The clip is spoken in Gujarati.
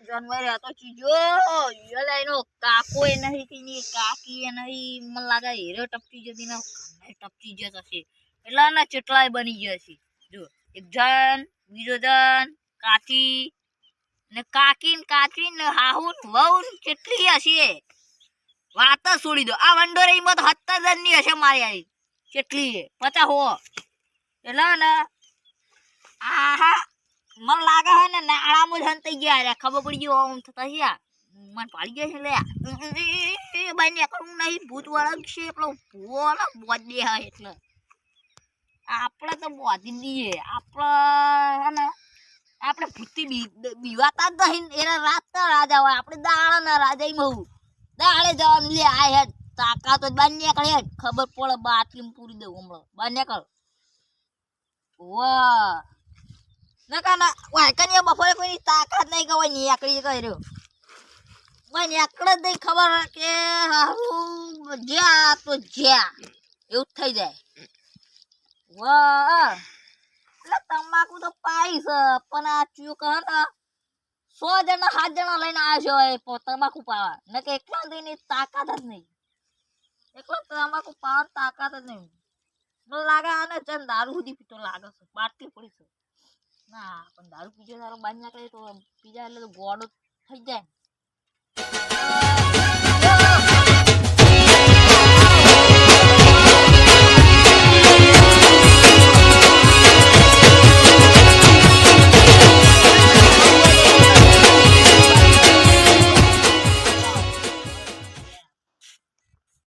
જાનવર હતો ચીજો યલા એનો કાકો એ નહીં ની કાકી એ નહીં, મને હીરો ટપકી જતી ને ટપકી જતો છે. એટલે ના ચેટલાય બની ગયા જો, એક જન, બીજો જણ કાકી ને કાકી ને કાકી ને હાહુ ને વહુ કેટલી હશે? વાત જ છોડી દો. આ વંડોરે મત સત્તર જણની હશે મારી આવી. કેટલી પચાસ હો. એટલે ને આહા નાળામાં જ હંતાઈ ગયા રે. ખબર પડી ગયો ઓમ થતા છે. મન પાડી ગયા છે લે. બાઈ નીકળવું નહીં. ભૂત વાળા છે એટલો ભૂવો બોજ દે હા એટલે. આપણે તો બોધી દઈએ આપણે આપણે ભૂતી બીવાતા જ નહીં. એના રાતના રાજા હોય. આપણે દાળાના રાજા બહુ દાળે જવાનું લે, આ હેડ. તાકાત જ બાર નીકળે ખબર પડે બાટલી પૂરી દઉં હમણાં. બાર નીકળ. વાહ નકા ના વાય બપોરે કોઈની તાકાત નહીં કે ઓય નીકળી કર્યો ઓય નીકળે જ નહીં ખબર કે હારું જ્યાં તો જ્યાં. એવું થઈ જાય. વાહ. એટલે તમાકુ તો પાઈ પણ આ ચૂક હે સો જણા, સાત જણા લઈને આવ્યો છે તમાકુ પાવા. ન કે એકલા એની તાકાત જ નહીં. એકલો તમાકુ પાવાની તાકાત જ નહીં. લાગે આને દારૂ સુધી પીતો લાગે છે, બાટલી પડી ના પણ દારૂ પીજો તારો બાંધ નાખે તો પીજા એટલે તો ગોળો થઈ જાય.